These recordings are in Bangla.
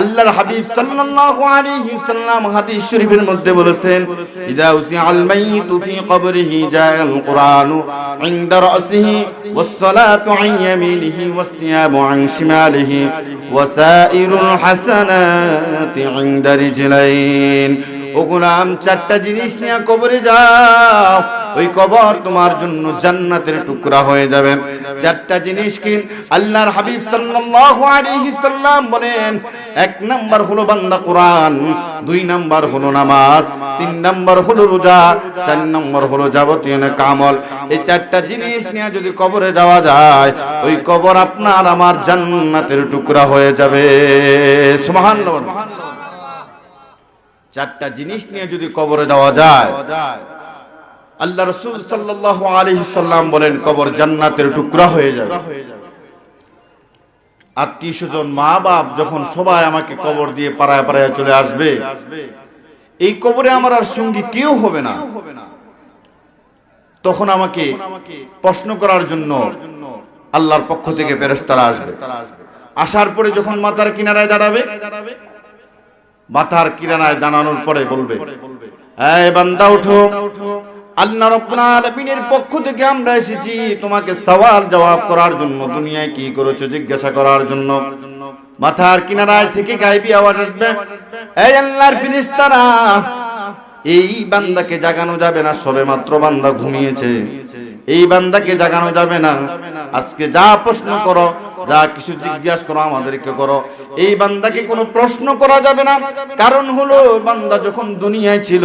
আল্লাহর হাবিব সাল্লাল্লাহু আলাইহি সাল্লাম হাদিস শরীফের মধ্যে বলেছেন, ইদা উসিআল মাইতু ফি কবরিহি জাআল কুরআনু ইনদা রাসিহি ওয়াস সালাতু আন ইয়ামিনিহি ওয়াস সিয়ামু আন শিমালিহি ওয়াসাইরুল হাসানাতি ইনদা রিজলাইন। ও গোলাম, চারটা জিনিস নিয়ে কবরে যাও, ওই কবর তোমার জন্য জান্নাতের টুকরা হয়ে যাবে। চারটা জিনিস কি আল্লাহর হাবিব সাল্লাল্লাহু আলাইহি সাল্লাম বলেন এক নাম্বার হলো বান্দা কোরআন, দুই নাম্বার হলো নামাজ, তিন নাম্বার হলো রোজা, চার নাম্বার হলো যাবতীয় কামল এই চারটা জিনিস নিয়ে যদি কবরে যাওয়া যায়, ওই কবর আপনার আমার জান্নাতের টুকরা হয়ে যাবে। সুবহানাল্লাহ চারটা জিনিস নিয়ে যদি কবরে দেওয়া যায়, আল্লাহ রসুল সাল্লাহ আলহি সাল্লাম বলেন, কবর জান্নাতের টুকরা হয়ে যাবে। আত্মীয় স্বজন মা বাপ যখন সবাই আমাকে কবর দিয়ে পাড়ায় পাড়ায় চলে আসবে, এই কবরে আমার আর সঙ্গী কেউ হবে না। তখন আমাকে প্রশ্ন করার জন্য আল্লাহর পক্ষ থেকে ফেরেশতারা আসবে। আসার পরে যখন মাথার কিনারায় দাঁড়াবে, মাথার কিরানায় দাঁড়ানোর পরে বলবে এই বান্দা, উঠো। আল্লাহ রব্বুল পক্ষ থেকে আমরা এসেছি তোমাকে সওয়াল জবাব করার জন্য, দুনিয়ায় কি করেছ জিজ্ঞাসা করার জন্য। মাথার কিনারায় থেকে গাইবি আওয়াজ আসবে। এই আল্লাহর ফেরেশতারা এই বান্দাকে জাগানো যাবে না সবে মাত্র বান্দা ঘুমিয়েছে। এই বান্দাকে জাগানো যাবে না। আজকে যা প্রশ্ন করো, যা কিছু জিজ্ঞাসা করো, আমাদেরকে করো। এই বান্দাকে কোনো প্রশ্ন করা যাবে না। কারণ হলো, বান্দা যখন দুনিয়ায় ছিল,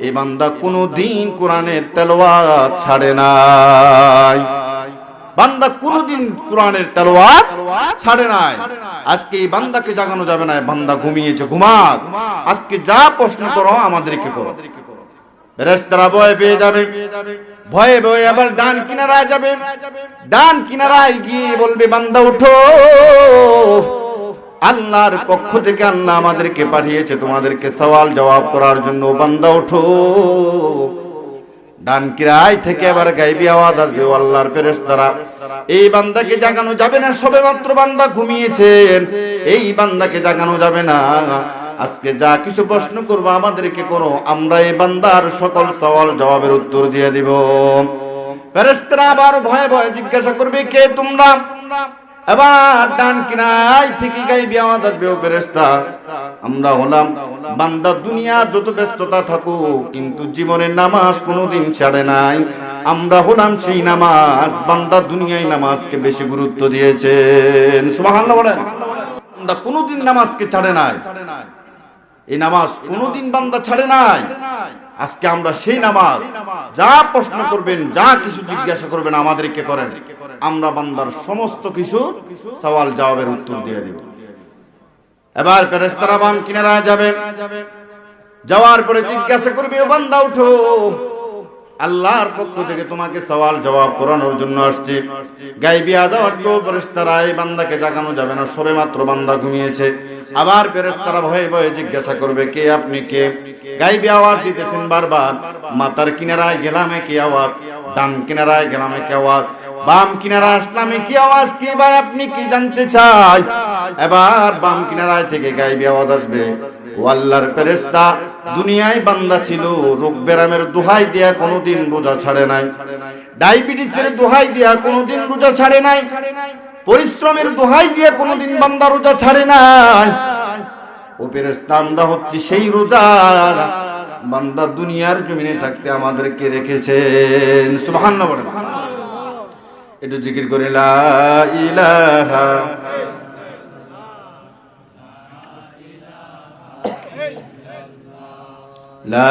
এই বান্দা কোনো দিন কোরআনের তেলোয়াত ছাড়ে নাই। বান্দা কোনোদিন কোরআনের তেলোয়াত ছাড়ে নাই। আজকে এই বান্দাকে জাগানো যাবে না বান্দা ঘুমিয়েছে ঘুমাক। আজকে যা প্রশ্ন করো আমাদেরকে করো। ফেরেশতারা ভয় পেয়ে যাবে। ভয়ে ভয়ে আবার ডান কিনারায় যাবে। ডান কিনারায় গিয়ে বলবে বান্দা উঠো আল্লাহর পক্ষ থেকে আল্লাহ আমাদেরকে পাঠিয়েছে। তোমাদেরকে সওয়াল জবাব করার জন্য। বান্দা উঠো ডান কিরায় থেকে আবার গাইবি আওয়াজ আসবে আল্লাহর ফেরেশতারা। এই বান্দাকে জাগানো যাবে না, সবে মাত্র বান্দা এই বান্দাকে জাগানো যাবে না। আজকে যা কিছু প্রশ্ন করব আমাদেরকে করো, আমরা এই বান্দার সকল সওয়াল জবাবের উত্তর দিয়ে দিব। ফেরেশতারা আবার ভয়ে ভয়ে জিজ্ঞাসা করবে, কে তোমরা? এবার ডান কিনাই থেকে গাইবি, আওয়াজ আসবে ও আমরা হলাম বান্দা দুনিয়ার যত ব্যস্ততা থাকুক, কিন্তু জীবনের নামাজ কোনোদিন ছাড়ে নাই। আমরা হলাম সেই নামাজ, বান্দা দুনিয়ায় নামাজকে বেশি গুরুত্ব দিয়েছেন। সুবহানাল্লাহ বলেন। বান্দা কোনোদিন নামাজকে ছাড়ে নাই। এই নামাজ কোনোদিন বান্দা ছাড়ে নাই। আজকে আমরা সেই নামাজ, যা প্রশ্ন করবেন, যা কিছু জিজ্ঞাসা করবেন আমাদেরকে করেন, আমরা বান্দার সমস্ত কিছু সওয়াল জবাবের উত্তর দিয়ে দিব। এবার ফেরেশতারা বাম কিনারায় যাবে। যাওয়ার পরে জিজ্ঞাসা করবে, ও বান্দা, উঠো। আল্লাহর পক্ষ থেকে তোমাকে সওয়াল জবাব করানোর জন্য আসছে। গাইবি আজাদ ফেরেশতারা এই বান্দাকে জাগানো যাবে না সবে মাত্র বান্দা ঘুমিয়েছে। আবার ফেরেশতারা ভয়ে ভয়ে জিজ্ঞাসা করবে, কে আপনি, কে? গাইবি আওয়াজ দিতেছেন বারবার। মাতার কিনারায় গেলামে কি আওয়াজ, ডান কিনারায় গেলামে কি আওয়াজ, বাম কিনারা আসলামে কি আওয়াজ, কি ভাই আপনি কি জানতে চাই? এবার বাম কিনারায় থেকে গাইবি আওয়াজ আসবে। ও আল্লাহর দুনিয়ায় বান্দা ছিল, রোগ ব্যারামের দোহাই দিয়া কোনোদিন রোজা ছাড়ে নাই। ডায়াবেটিসের দোহাই দিয়া কোনোদিন রোজা ছাড়ে নাই। পরিশ্রমের দোহাই দিয়ে কোনোদিন বান্দা রোজা ছাড়ে নাই। ও ফেরেস্তানরা হচ্ছে সেই রোজা। বান্দা দুনিয়ার জমিনে থাকতে আমাদেরকে রেখেছেন। সুবহান বলে একটু জিকির করে, লা ইলাহা লা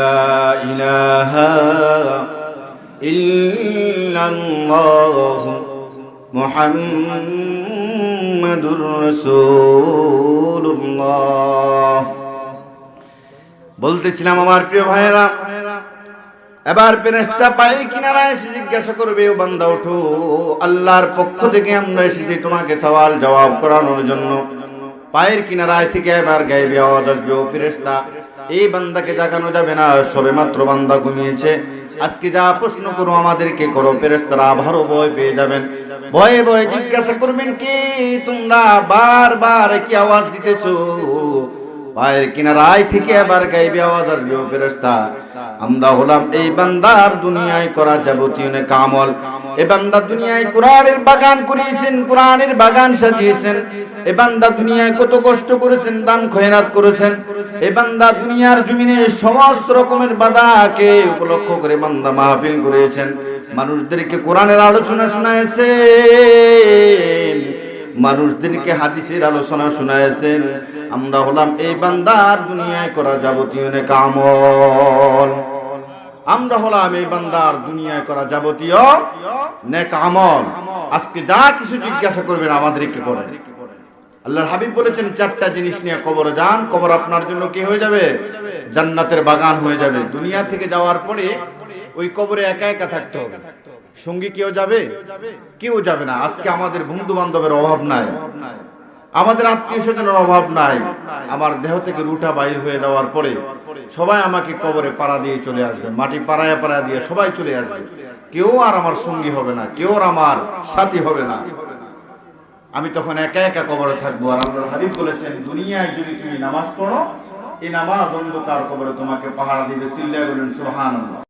الله محمد رسول الله বলতেছিলাম আমার প্রিয় ভাইয়েরা এবার ফেরেশতা পায়ের কিনারায় এসে জিজ্ঞাসা করবে ও বান্দা ওঠো আল্লাহর পক্ষ থেকে আমরা এসেছি তোমাকে সওয়াল জবাব করানোর জন্য পায়ের কিনারায় থেকে এবার গাইবে আওয়াজ আসবে ও ফেরেশতা এই বান্দাকে জাগানো যাবে না সবে মাত্র বান্দা ঘুমিয়েছে আজকে যা প্রশ্ন করো আমাদেরকে করো ফেরেস্তারা আবারও ভয় পেয়ে যাবেন। ভয়ে ভয়ে জিজ্ঞাসা করবেন কি? তোমরা বারবার কি আওয়াজ দিতেছো। পায়ের কিনারায় থেকে আবার গাইবে আওয়াজ আসবে ফেরেস্তা আমরা হলাম এই বান্দার দুনিয়ায় করা যাবতীয় নেক বাগান করিয়েছেন, কোরআনের বাগান সাজিয়েছেন। দুনিয়ায় কত কষ্ট করেছেন করেছেন। দুনিয়ার সমস্ত রকমের বাধাকে উপলক্ষ করে বান্দা মাহফিল করেছেন। মানুষদেরকে কোরআনের আলোচনা শোনায়ছেন মানুষদেরকে হাদিসের আলোচনা শোনায়ছেন আমরা হলাম এই বান্দার দুনিয়ায় করা যাবতীয় নেক আমল। আমরা হলাম এই বান্দার দুনিয়ায় করা যাবতীয় নেক আমল। আজকে যা কিছু জিজ্ঞাসা করবেন আমাদেরকে করেন আল্লাহর হাবিব বলেছেন, চারটা জিনিস নিয়ে কবরে যান, কবর আপনার জন্য কি হয়ে যাবে? জান্নাতের বাগান হয়ে যাবে। দুনিয়া থেকে যাওয়ার পরে ওই কবরে একা একা থাকতে হবে। সঙ্গী কেউ যাবে? কেউ যাবে না। আজকে আমাদের বন্ধু বান্ধবের অভাব নাই। আমাদের আত্মীয় স্বজনের অভাব নাই। আমার দেহ থেকে রুটা বাইর হয়ে যাওয়ার পরে সবাই আমাকে কবরে পাড়া দিয়ে চলে আসবে, মাটি পাড়ায় পাড়া দিয়ে সবাই চলে আসবে। কেউ আর আমার সঙ্গী হবে না, কেউ আর আমার সাথী হবে না। আমি তখন একা একা কবরে থাকব আর আল্লাহর হাবিব বলেছেন, দুনিয়ায় যদি তুমি নামাজ পড়ো, এই নামাজ অন্ধকার কবরে তোমাকে পাহাড় দিবে। সিল্লায় বলেন সুবহানাল্লাহ।